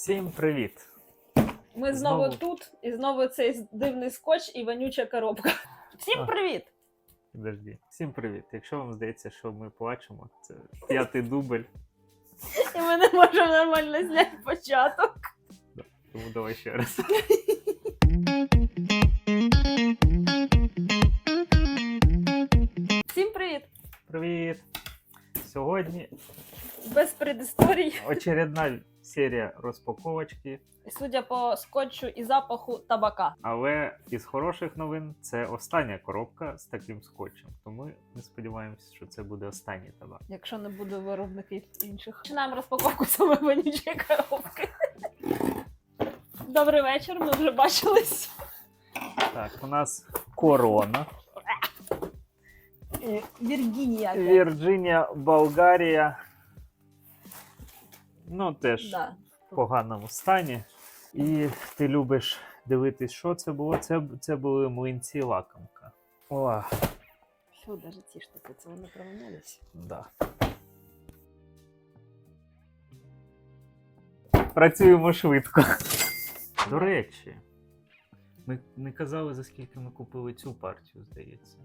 Всім привіт! Ми знову, Знову. тут, і знову цей дивний скотч і вонюча коробка. Всім привіт! Подожди. Всім привіт! Якщо вам здається, що ми плачемо, це п'ятий дубль, І ми не можемо нормально зняти початок. тому давай ще раз. Всім привіт! Привіт! Сьогодні Без предісторій. очередна серія розпаковочки, Судя по скотчу і запаху табака. але із хороших новин це остання коробка з таким скотчем. Тому ми сподіваємося, що це буде останній табак. Якщо не буде виробників інших. Починаємо розпаковку саме вонючої коробки. Добрий вечір, ми вже бачились. Так, у нас корона, Е, Віргінія. Вірджинія, Болгарія. Ну, теж Да. в поганому стані. І ти любиш дивитись, що це було. Це, це були млинці лакомка. О, Що навіть ці штуки, це вони провинялись? да. Працюємо швидко. До речі, ми не казали, за скільки ми купили цю партію, здається.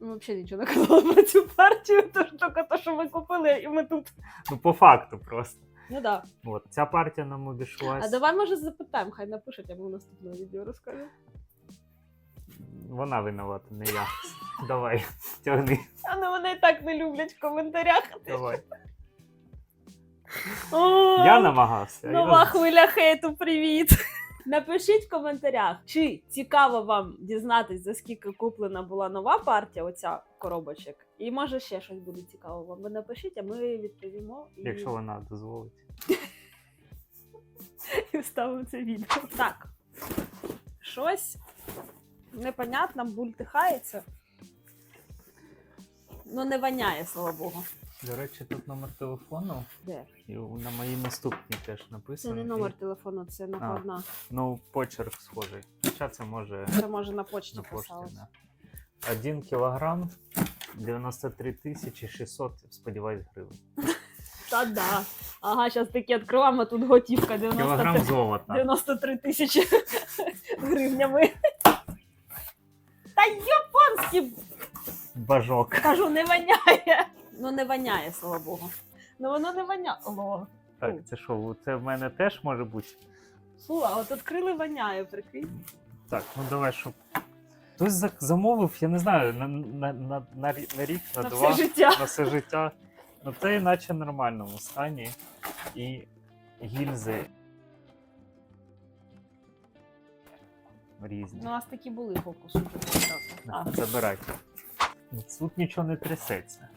Ми взагалі нічого не казали про цю партію, то тільки те, що ми купили, і ми тут. Ну, по факту просто. Ну да. От, ця партія нам обійшлась. А давай може запитаємо, хай напишуть, а ми в наступному відео розкажемо. Вона винувата, не я. Давай, тягни. А ну вони і так не люблять в коментарях. Давай. О, Я намагався. Нова хвиля хейту, привіт! Напишіть в коментарях, чи цікаво вам дізнатись, за скільки куплена була нова партія, оця коробочок. І може ще щось буде цікаво вам. Ви напишіть, а ми відповімо і, Якщо вона дозволить. і вставимо це відео. Так. Щось непонятно, бультихається. Ну, не воняє, слава Богу. До речі, тут номер телефону. Де? І на моїй наступній теж написано. Це не номер телефону, це накладна. Ну, почерк схожий. Хоча це може Це може на почті на писалось. Да. 1 кілограм 93 тисячі 600, сподіваюсь, гривень. Та да. Ага, зараз такі відкриваємо, тут готівка Кілограм 93, золота. 93 тисячі гривнями. Та японські, Бажок. кажу, не воняє. Ну не воняє, слава Богу. Ну воно не воняло. Так, це що, це в мене теж може бути? Фу, а от відкрили воняє, прикинь. Так, ну давай, щоб. Хтось замовив, я не знаю, на, на, на, на, на рік, на, На два, все життя. на все життя. Ну це іначе в нормальному стані. І гільзи різні. Ну, у нас такі були фокуси. Забирайте. Тут нічого не трясеться.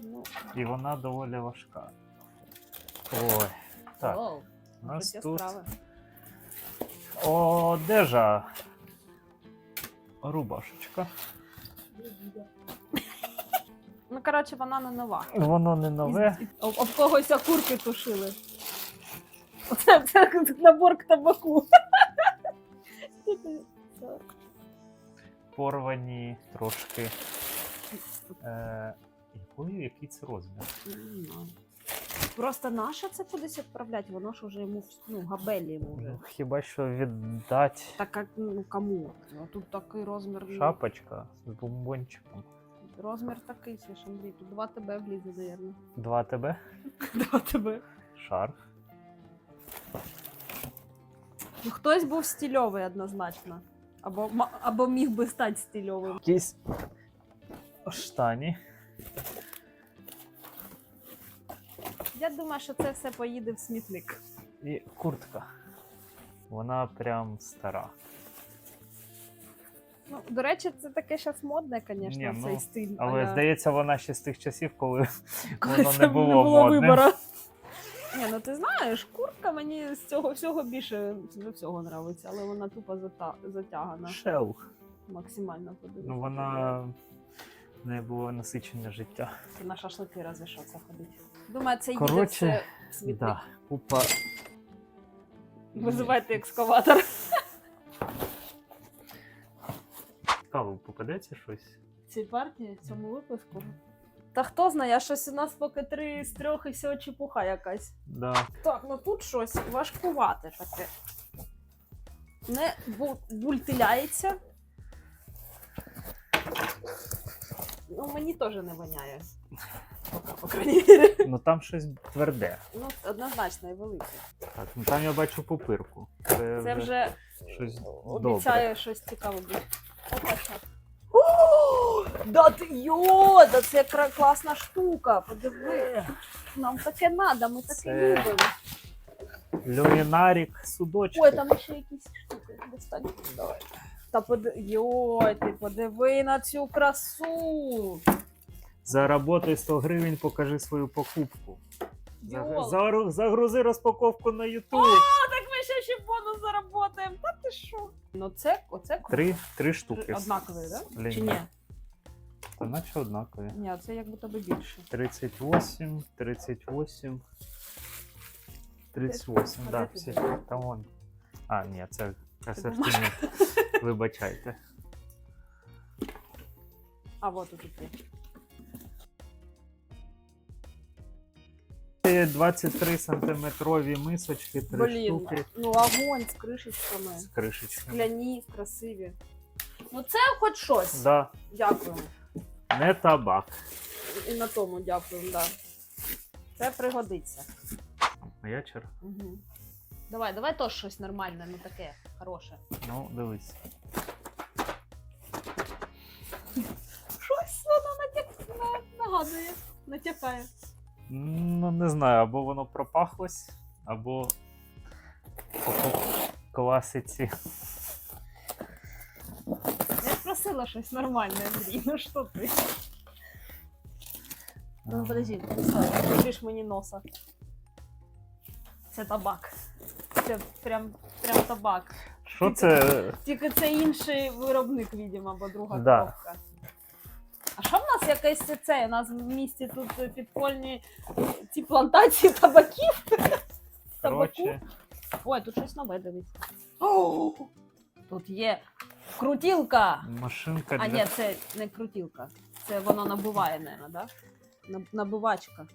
ну, І вона доволі важка. Ой. Так, оу, у нас тут справи. одежа. Рубашечка. Ну, коротше, вона не нова. Воно не нове. Об, об когось окурки тушили. Це, це набор к табаку. порвані трошки. Е, який це розмір? Не знаю. Просто наше це кудись відправляти, воно ж уже йому ну, габелі йому вже. Ну, хіба що віддати Так як ну кому? Ну, тут такий розмір. ну, шапочка з бомбончиком. Розмір такий, свіж Андрій. Тут 2 ТБ влізе, наверное. 2 ТБ, 2 ТБ. шарф. Ну, хтось був стильовий однозначно. Або, ма- або міг би стати стильовим. Якісь штані. Я думаю, що це все поїде в смітник. І куртка. Вона прям стара. Ну, до речі, це таке зараз модне, звісно, ну, цей стиль. Але а-ля- здається, вона ще з тих часів, коли Коли воно не було, модним. вибору. Ні, ну ти знаєш, куртка мені з цього всього більше з всього нравиться, але вона тупо затягана Шелк. максимально подивитися. Ну вона в неї було насичене життя. Це на шашлики разве що це ходить. Думаю, це їде Коротше, все в смітник. Да, купа. Визивайте екскаватор. Цікаво, попадеться щось? Цій партії, в цьому випуску. Та хто знає, щось у нас поки три з трьох і всього чепуха якась. Да. Так, ну тут щось важкувате таке. Не бу- бультиляється. Ну, мені теж не воняє. Поки, по крайній мірі. Ну там щось тверде. Ну, однозначно і велике. Так, ну там я бачу пупирку. Це, Це вже щось обіцяє добре. щось цікаве буде. Опа, що? О, да ти йо, да це кра- класна штука. Подиви. Нам таке надо, ми таке Це- любимо. Люмінарік судочки. Ой, там ще якісь штуки. Достань. Давай. Та поди... Йой, ти подиви на цю красу. Заработай 100 гривень, покажи свою покупку. Йол. Загрузи розпаковку на YouTube. Так ми ще ще бонус заработаємо. Та ти що? Ну це, оце круто. Три, три штуки. Однакові, так? Да? Блін, Чи ні? Та наче однакові. Ні, це як будто би більше. 38, 38, 38, А да, всі. Та вон. А, ні, це асортимент. Вибачайте. А вот тут. Це 23 сантиметрові мисочки, три Блін, штуки ну огонь з кришечками. з кришечками. Скляні, красиві. Ну це хоч щось. Да, Дякуємо. не табак. І на тому дякуємо, да. Це пригодиться. Моя черга. Угу. Давай, давай теж щось нормальне, ну таке хороше. Ну, дивись. Щось воно натяк... на- нагадує, натякає. Ну, не знаю, або воно пропахлось, або по класиці. Я ж просила щось нормальне, Андрій, ну що ти? Ну, подожди, ж мені носа. Це табак. Це прям, прям табак. Що це? Тільки це інший виробник, відомо, або друга Да. коробка. А що в нас якесь це? У нас в місті тут підпольні ці плантації табаків? Табаку? Коротше, Ой, тут щось нове дивись. О, Тут є крутілка. машинка А для ні, це не крутілка. Це воно набуває, мабуть, да? Наб- Набувачка.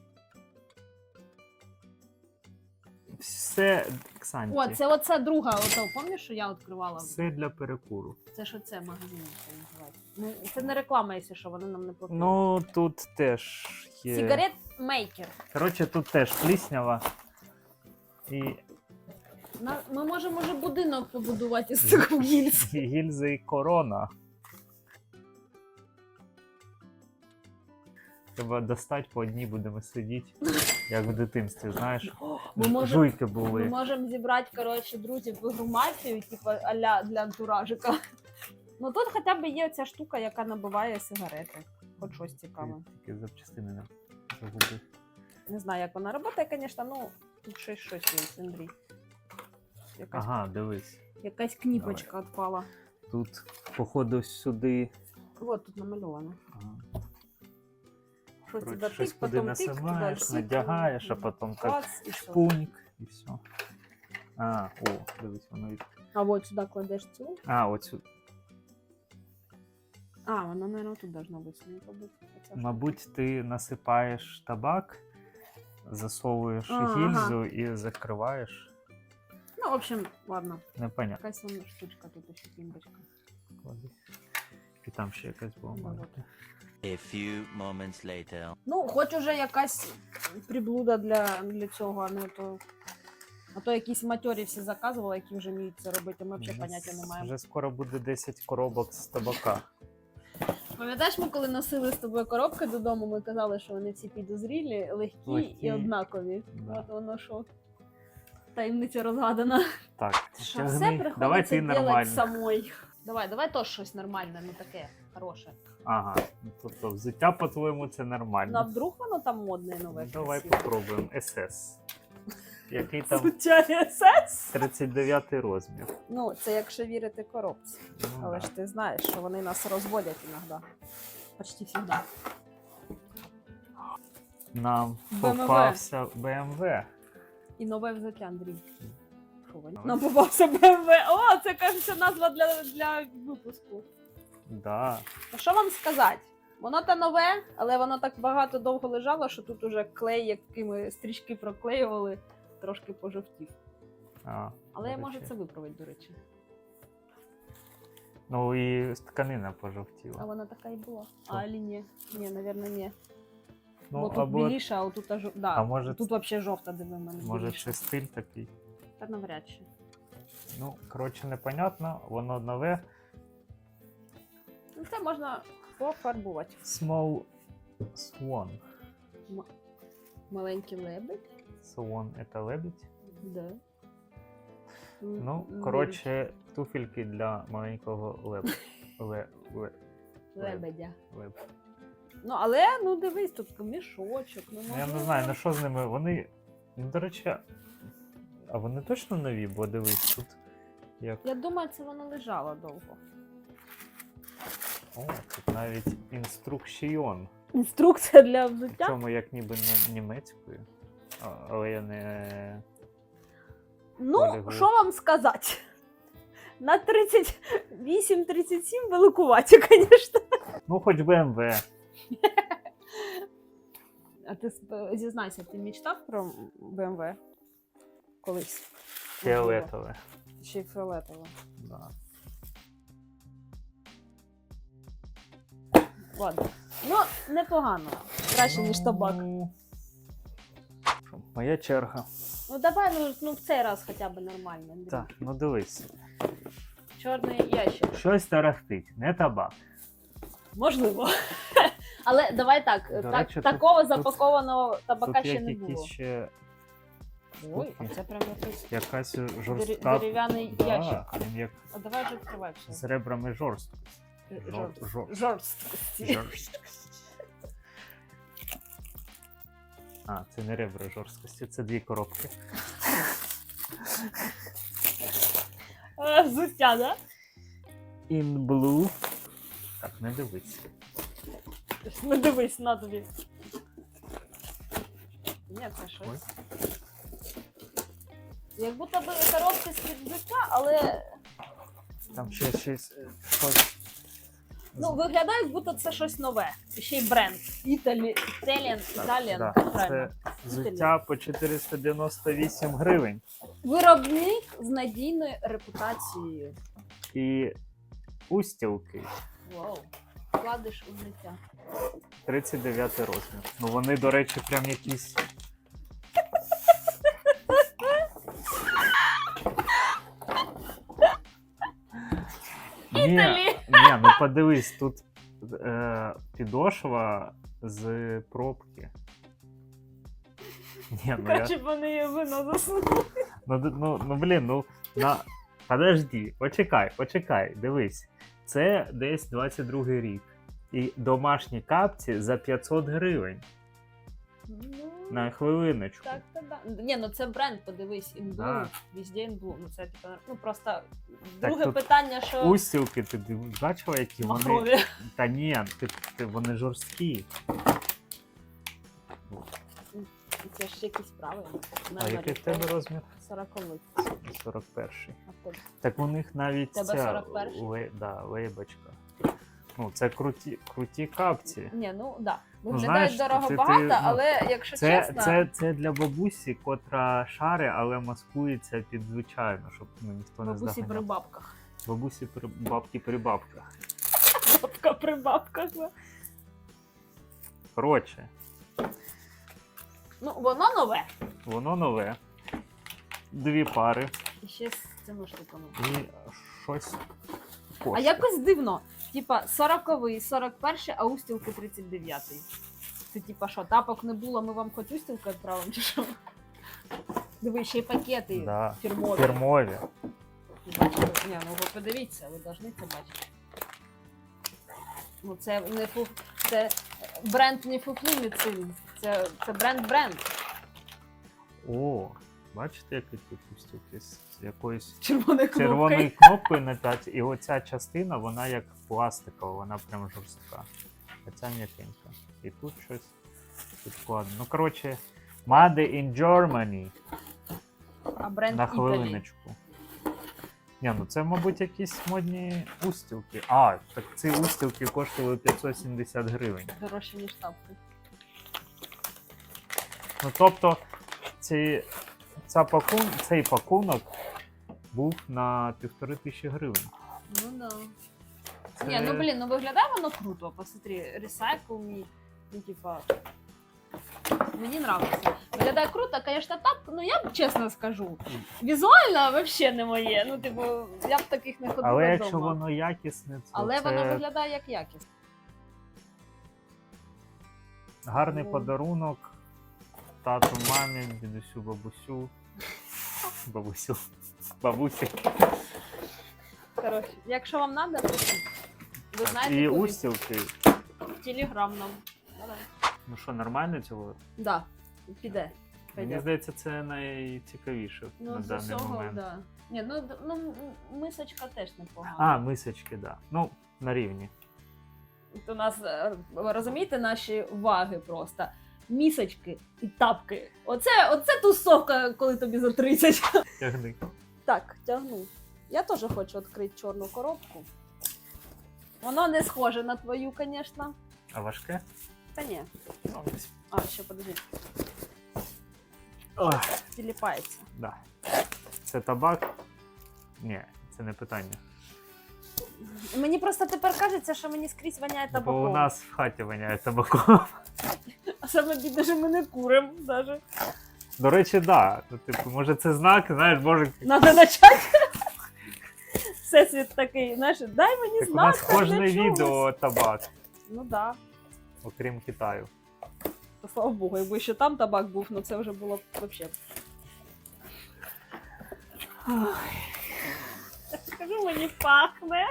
Все, Ксанті, О, це оце друга, ото, пам'ятаєш, що я відкривала? все для перекуру. Це що це магазин це називається. Ну, це не реклама, якщо що, вони нам не платили. Ну, тут теж є. Сигарет мейкер. Коротше, тут теж пліснява. І На, ми можемо вже будинок побудувати із цих гільз. і гільзи і корона. Треба достати по одній будемо сидіти, як в дитинстві, знаєш. Ми можемо Жуйки ми можемо зібрати, коротше, друзів в ігру мафію, типу аля для антуражика. Ну тут хоча б є ця штука, яка набиває сигарети. Хоч щось цікаве. Такі запчастини не загубив. Не знаю, як вона працює, звісно, ну тут щось щось є, Андрій. Якась, Ага, дивись. якась кніпочка відпала. Тут, походу, сюди. От тут намальовано. Ага. Коротше, щось тик, куди потім тик, туди сик, надягаєш, а ну, потім так клац, і все. шпуньк і все. А, о, дивись, воно від. А от сюди кладеш цю. А, оцю. А, вона, мабуть, тут должна бути. Ну, мабуть, ти насипаєш табак, засовуєш Ага. гільзу і закриваєш. Ну, в общем, ладно. Непонятно. Якась вона штучка тут ще пімбочка. Клади. І там ще якась була. Ну, маленька. A few moments later. Ну, хоч уже якась приблуда для, для цього, а не то. А то якісь матьорі всі заказували, які вже вміють це робити. Ми взагалі поняття не маємо. Вже скоро буде 10 коробок з табака. Пам'ятаєш, ми коли носили з тобою коробки додому, ми казали, що вони всі підозрілі, легкі, Легкі. і однакові. Да. От воно що. Таємниця розгадана. Так, Що все Давай ти делать нормально. самой. Давай, давай теж щось нормальне, ну таке хороше. Ага. ну, Тобто взуття, по-твоєму, це Ну, а вдруг воно там модне нове? Ну, Давай красиве? попробуємо. СС. Який там Звучання СС? 39 розмір. Ну, це якщо вірити коробці. Ну, Але да. ж ти знаєш, що вони нас розводять іноді. Почти завжди. Нам BMW. попався BMW. І нове взуття, Андрій. Нам попався БМВ. О, це кажеться назва для, для випуску. Да. Ну що вам сказати? Воно та нове, але воно так багато довго лежало, що тут уже клей, якими стрічки проклеювали, трошки пожовтів. А, Але я можу це виправити, до речі. Ну і тканина пожовтіла. А вона така і була. А, алі ні. Ні, навірно, ні. Ну, Бо тут або біліша, а отут аж... да. А може тут взагалі жовта, диви в мене. може біліша. це стиль такий. Та навряд чи. Ну, коротше, непонятно, воно нове. Це можна пофарбувати. Small Swan. М- Маленький лебедь. Swan это лебідь. Да. Ну, коротше, туфельки для маленького леб. Ле, ле, Лебедя. леб. Ну, але ну дивись, тут мішочок. Ну, Ну, я не знаю, на що з ними. Вони. Ну, до речі, а вони точно нові, бо дивись, тут як. Я думаю, це воно лежало довго. О, тут навіть інструкціон. Інструкція для взуття. Причому як ніби не німецькою. А, Але я не. Ну, що вам сказати? На 38-37 великуваті, звісно. Ну, хоч БМВ. А ти сп- зізнайся, ти мечтав про BMW колись? Фіолетове. Ще й фіолетово. Да. Ладно. Ну, непогано. Краще, ніж табак. Ну, Моя черга. Ну давай, ну, ну в цей раз хоча б нормально. Андрій. Так, ну дивись. Чорний ящик. Щось тарахтить, не табак. Можливо. Але давай так, До так речі, такого тут- запакованого табака Тут ще як не якісь було. ще Ой, а це прям якийсь якась жорстка. дерев'яний да, ящик. він як А давай же відкривай все. з ребрами жорстко. Жор... жор- Жорсткості. Жорсткості. А, це не ребра жорсткості, це дві коробки. Взуття, да? In blue. Так, не дивись. Не дивись на тобі. Ні, це щось. Як будто би коробки з-під але Там ще щось. е, щось. Ну, виглядає, як будто це щось нове. Ще й бренд. Італі... Італіан, Італіан, да, правильно. Це взуття по 498 гривень. Виробник з надійною репутацією. І устілки Вау. Вкладиш у життя. 39 розмір. Ну вони, до речі, прям якісь. Ні, Італі. Ні, ну подивись, тут е, підошва з пробки. Ні, ну, я, вони її вино засунули. ну, д- ну, ну блін, ну на. Подожди, почекай, почекай, дивись. Це десь 22 рік. І домашні капці за 500 гривень. Ну, На хвилиночку. Так, так, да. Ні, ну це бренд, подивись, інблу, Да. везде інблу. Ну це типа, ну просто друге тут питання, що Устілки, ти бачила, які вони. Та ні, ти, ти, вони жорсткі. Це ж якісь правила. А який в тебе розмір? 40 41. А? Так у них навіть Тебе ця 41-й? ле, да, лейбочка. Ну, це круті, круті капці. Ні, ну да. Ну, Виглядають знаєш, дорого це ти, багато, ну, але якщо Це, чесно, це, це для бабусі, котра шари, але маскується під звичайно, щоб ну, ніхто не бабусі при бабках. Бабусі при бабки при бабках. Бабка при бабках. Коротше, Ну, воно нове. воно нове. Дві пари І ще з цими штуками. і щось. А якось дивно. Типа 40-й, 41-й, а устілки 39-й. Це типа що, тапок не було, ми вам хоч устілку відправимо, чи що? Диви, ще й пакети Да. фірмові. Фірмові. Бачите? Ні, ну ви подивіться, ви повинні це бачити. Ну це не фу... це бренд не фуфлу цим. Це, це бренд-бренд. О, бачите, які тут устілки з якоюсь Червоною червоною кнопкою. кнопкою на 5, і оця частина, вона як пластикова, вона прям жорстка. А ця м'якенька. І тут щось підкладено. Ну, коротше, Made in Germany А бренд на хвилиночку. Ні, ну це, мабуть, якісь модні устілки. А, так ці устілки коштували 570 гривень. Дорожче, ніж тапки. Ну тобто, ці, ця пакун, цей пакунок був на півтори тисячі гривень. Ну да. Це... Ні, ну блін, ну виглядає воно круто. Посмотри, recycle me. Ну, типа. Мені нравиться. Виглядає круто, звісно, так, ну я б чесно скажу. Візуально вообще не моє. Ну, типу, я б таких не ходила Але вдома. якщо воно якісне, то Але це воно виглядає як якість. гарний Ну. подарунок тату, мамі, дідусю, бабусю. Бабусю. Бабусі. Коротше, якщо вам треба, то ви знаєте, і устілки. Телеграм нам. Давай. Ну що, нормально цього? Да, піде. Мені Пойде. здається, це найцікавіше Ну, на з даний усього, момент. да. Ні, ну, д- ну м- мисочка теж непогана. А, мисочки, так. Да. Ну, на рівні. От У нас е, ви розумієте наші ваги просто. Місочки і тапки. Оце, оце тусовка, коли тобі за 30. Тягни. Так, тягну. Я теж хочу відкрити чорну коробку. Воно не схоже на твою, звісно. А важке? Та ні. Ну, ось. А, ще подожди. Ох, Тіліпається. да. Це табак? Ні, це не питання. Мені просто тепер кажеться, що мені скрізь воняє Бо у нас в хаті воняє табаком. А саме бідне, що ми не куримо навіть. До речі, да. Ну, типу, може це знак, знаєш, може. Надо начать. Всесвіт такий, знаєш, дай мені Так у знак. нас так кожне для чогось. відео табак, Ну да. окрім Китаю. Та, Слава Богу, якби ще там табак був, ну це вже було б вообще. Скажи, мені пахне.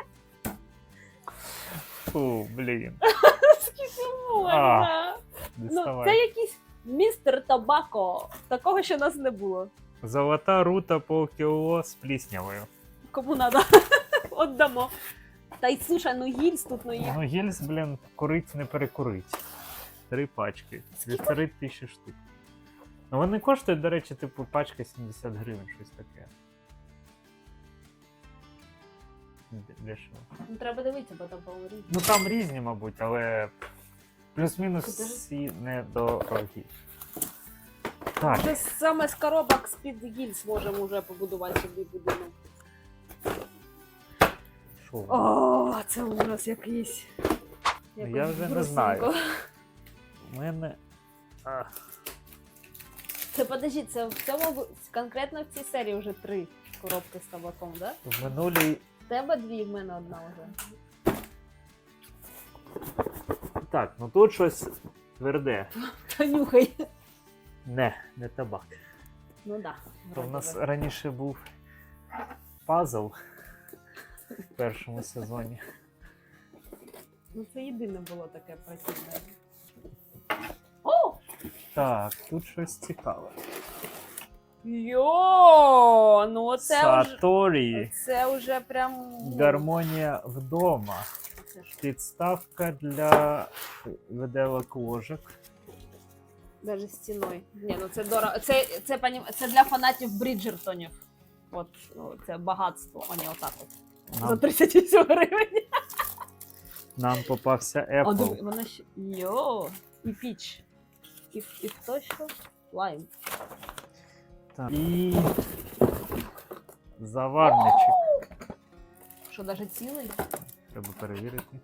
Фу, блін. Скільки можна. Ну, це якийсь містер табако. Такого ще нас не було. Золота рута полкіло з пліснявою. Кому надо, отдамо. Та й слушай, ну гільз тут, ну є. Ну, гільз, блін, курить не перекурить. Три пачки. Півтори тисячі штук. Ну вони коштують, до речі, типу, пачка 70 гривень, щось таке. Дешево. Ну, треба дивитися, бо там по Ну там різні, мабуть, але плюс-мінус всі недорогі. Так, Вже саме з коробок з-під гільз можемо вже побудувати собі будинок. воно? О, це ужас якийсь. Ну, я вже не знаю. У мене. А, Це подожди, це в цьому конкретно в цій серії вже три коробки з табаком, да? в минулій. В тебе дві, в мене одна вже. Так, ну тут щось тверде. Та нюхай. Не, не табак. Ну да. То в нас раніше був пазл в першому сезоні. Ну це єдине було таке противне. О! Так, тут щось цікаве. Йо! Ну оце вже. Саторі. Це вже прям. Гармонія вдома. Підставка для виделок ложок. Даже стіною. Ні, ну це дорого. Це, це, понім... це для фанатів Бріджертонів. От ну, це багатство. О, ні, отак от. За Нам, 38 гривень. нам попався А диви, Apple. вона ще. Йо! І піч. І, і хто що? Лайм. Так. І заварничок. Що, навіть цілий? Треба перевірити.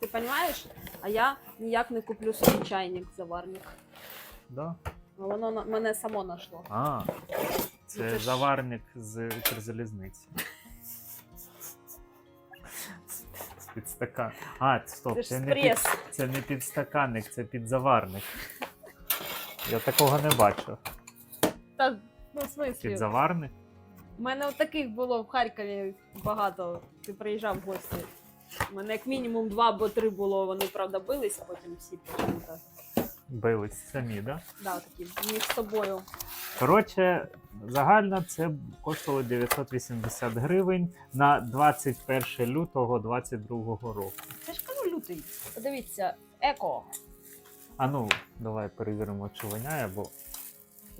Ти розумієш? А я ніяк не куплю собі чайник заварник. Да? А воно на- мене само знайшло. А, Ну, це це ж- заварник з Укрзалізниці. З підстакан. А, стоп, Це ж це не, під, спрес. це не підстаканник, це підзаварник. Я такого не бачив. Та, ну, в смислі. Підзаварник? У мене от таких було в Харкові багато. Ти приїжджав в гості. У мене як мінімум два або три було. Вони правда бились, а потім всі почему-то. Бились самі, да? Да, такі між собою. Коротше, загально це коштувало 980 гривень на 21 лютого 2022 року. Це ж кажу лютий. Подивіться, еко. А ну, давай перевіримо, чи воняє, бо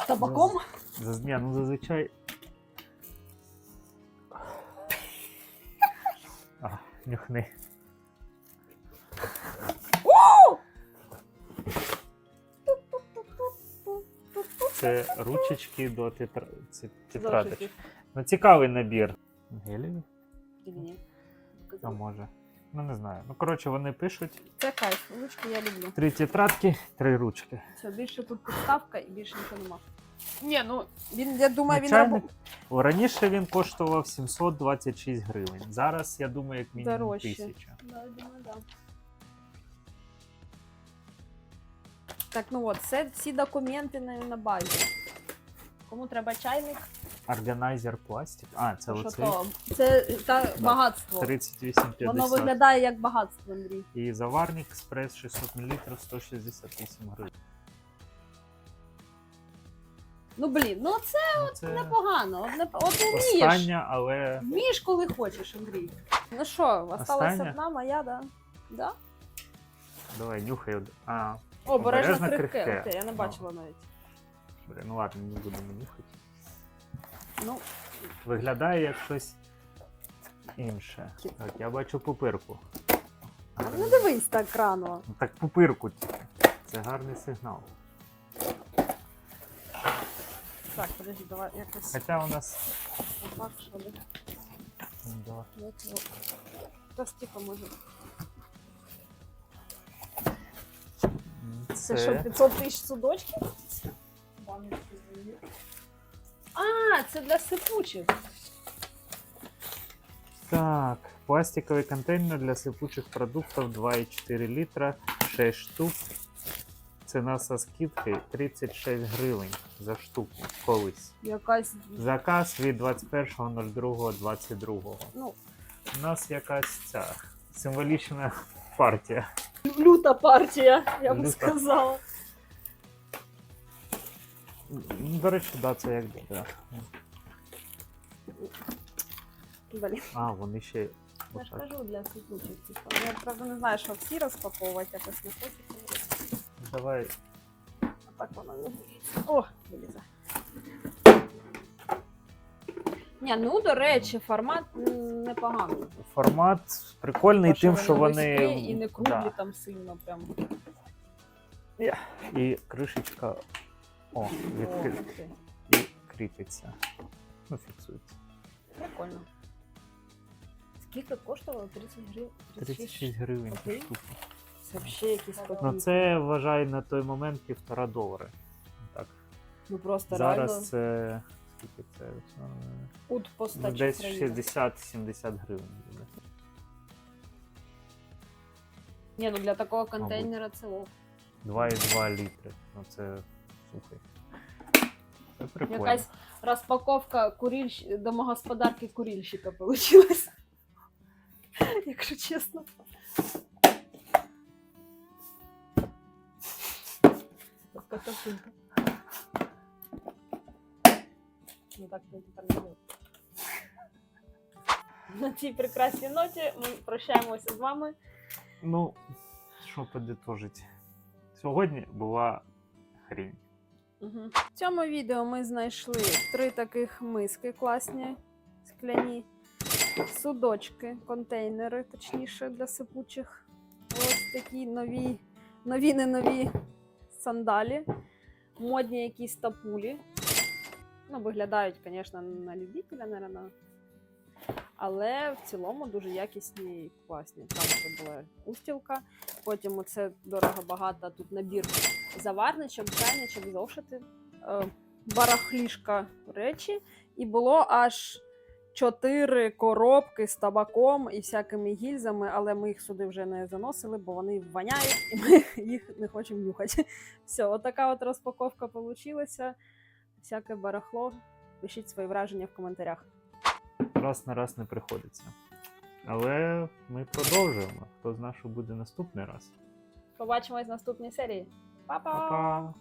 Табаком? Заз... Ні, ну зазвичай. Нюхни. Це ручечки до тетра... ці- тетрадочок. Ну, цікавий набір. Геліві? Ні? А може. Ну не знаю. Ну, коротше, вони пишуть Це кайф, ручки я люблю. три тетрадки, три ручки. Все, більше тут підставка і більше нічого нема. Ні, ну він, я думаю, він Чайник, рабо... о, раніше він коштував 726 гривень. Зараз, я думаю, як мінімум Дорожче. 1000. Да, я думаю, да. Так, ну от, це всі документи на, на базі. Кому треба чайник, Органайзер пластик. А, це що оцей то? Це та Да. багатство. 3850. Воно виглядає як багатство, Андрій. І заварник експрес 600 мл 168 гривень. Ну блін, ну це Ну, це непогано. От, не, от вмієш. остання, але Вмієш, коли хочеш, Андрій. Ну що, осталася Остання? одна моя, да? Да? давай нюхай. од- А, О, бережно Обережно крихке. крихке. Окей, я не Ну. бачила навіть. блін, ну ладно, не будемо нюхати. Ну, Виглядає як щось інше. Так, я бачу пупирку. ну дивись так рано. Ну, так пупирку. Це гарний сигнал. Так, подожди, давай якось Хоча у нас. отак, що ли. да. Як його? Та стільки може. Це що, 500 тисяч судочків? А, це для сипучих. Так, пластиковий контейнер для сипучих продуктів 2,4 літра, 6 штук. Ціна со скидкою 36 гривень за штуку колись. Якась, Заказ від 21.02.22. ну, У нас якась ця символічна партія. люта партія, я б Люта. сказала. Ну, До речі, да, це як да. Блін, А, вони ще я ж отак. кажу для сипучих. типу. Я правда не знаю, що всі розпаковувати, якось не хочеться. Давай. Так воно не вилізе. О, вилізе. Ні, ну до речі, формат м, непоганий. Формат прикольний Бо тим, що вони. вузькі і не круглі да. там сильно прям. І кришечка. О, О, відкри... ти, і кріпиться. Ну, фіксується. Прикольно. Скільки коштувало? 30 гривень? 36 гривень Окей. штуку. Взагалі якісь Ну копійки. це вважай на той момент півтора долари. Так. Ну просто реально Зараз це. Скільки це? Е, Ну, постач десь України. 60-70 гривень буде. Ні, ну для такого контейнера це ок. 2,2 літри. Ну це слухай. Це прикольно. Якась розпаковка курільщ... домогосподарки курільщика получилась. Якщо чесно. Картинка. Ну так не буде. На цій прекрасній ноті ми прощаємося з вами. Ну, що подитожить? Сьогодні була хрінь. Мгм. В цьому відео ми знайшли три таких миски класні, скляні, судочки, контейнери, точніше, для сипучих. Ось такі нові, нові не нові сандалі, модні якісь тапулі. Ну, виглядають, звісно, на любителя, наверное. Але в цілому дуже якісні і класні. Там ще була устілка, потім оце дорого-багато, тут набір заварничок, чайничок, зошити, е, барахлішка речі, і було аж чотири коробки з табаком і всякими гільзами, але ми їх сюди вже не заносили, бо вони воняють, і ми їх не хочемо нюхати. Все, отака от розпаковка вийшла. Всяке барахло. Пишіть свої враження в коментарях. Раз на раз не приходиться. Але ми продовжуємо. Хто знає, що буде наступний раз. Побачимось в наступній серії. Па-па! Па-па!